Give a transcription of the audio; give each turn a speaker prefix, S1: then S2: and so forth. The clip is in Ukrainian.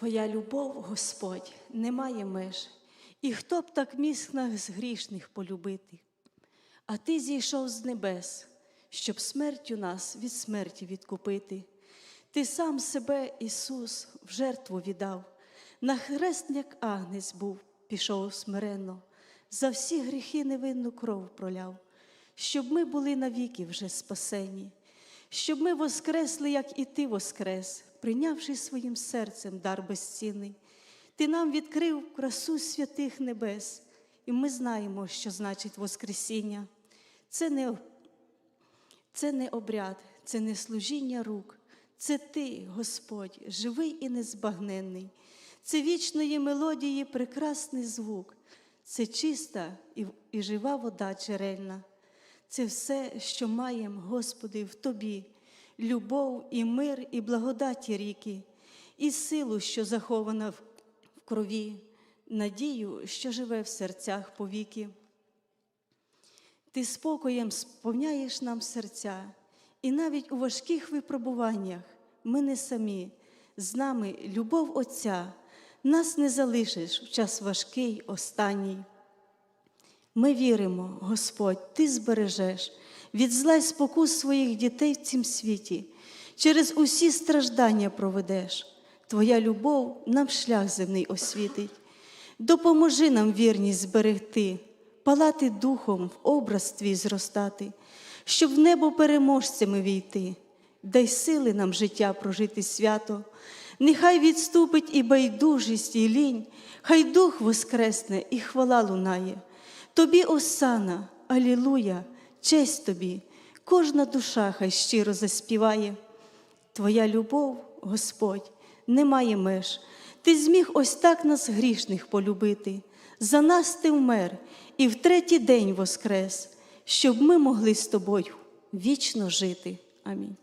S1: Твоя любов, Господь, не має меж, і хто б так міг нас грішних полюбити? А ти зійшов з небес, щоб смертю нас від смерті відкупити. Ти сам себе, Ісус, в жертву віддав, на хрест, як агнець був, пішов смиренно, за всі гріхи невинну кров проляв, щоб ми були навіки вже спасені, щоб ми воскресли, як і ти воскрес, прийнявши своїм серцем дар безцінний. Ти нам відкрив красу святих небес, і ми знаємо, що значить Воскресіння. Це не, це не обряд, це не служіння рук, це ти, Господь, живий і незбагненний. Це вічної мелодії прекрасний звук, це чиста і, і жива вода джерельна. Це все, що маємо, Господи, в Тобі, любов і мир, і благодаті ріки, і силу, що захована в крові, надію, що живе в серцях повіки. Ти спокоєм сповняєш нам серця, і навіть у важких випробуваннях ми не самі, з нами любов Отця, нас не залишиш в час важкий останній. Ми віримо, Господь, Ти збережеш від зла спокус своїх дітей в цім світі, через усі страждання проведеш. Твоя любов нам шлях земний освітить. Допоможи нам вірність зберегти, палати духом в образ твій зростати, щоб в небо переможцями війти, дай сили нам життя прожити свято, нехай відступить і байдужість, і лінь, хай дух воскресне, і хвала лунає. Тобі осана, алілуя, честь тобі, кожна душа хай щиро заспіває. Твоя любов, Господь, не має меж. Ти зміг ось так нас грішних полюбити. За нас ти вмер і в третій день воскрес, щоб ми могли з тобою вічно жити. Амінь.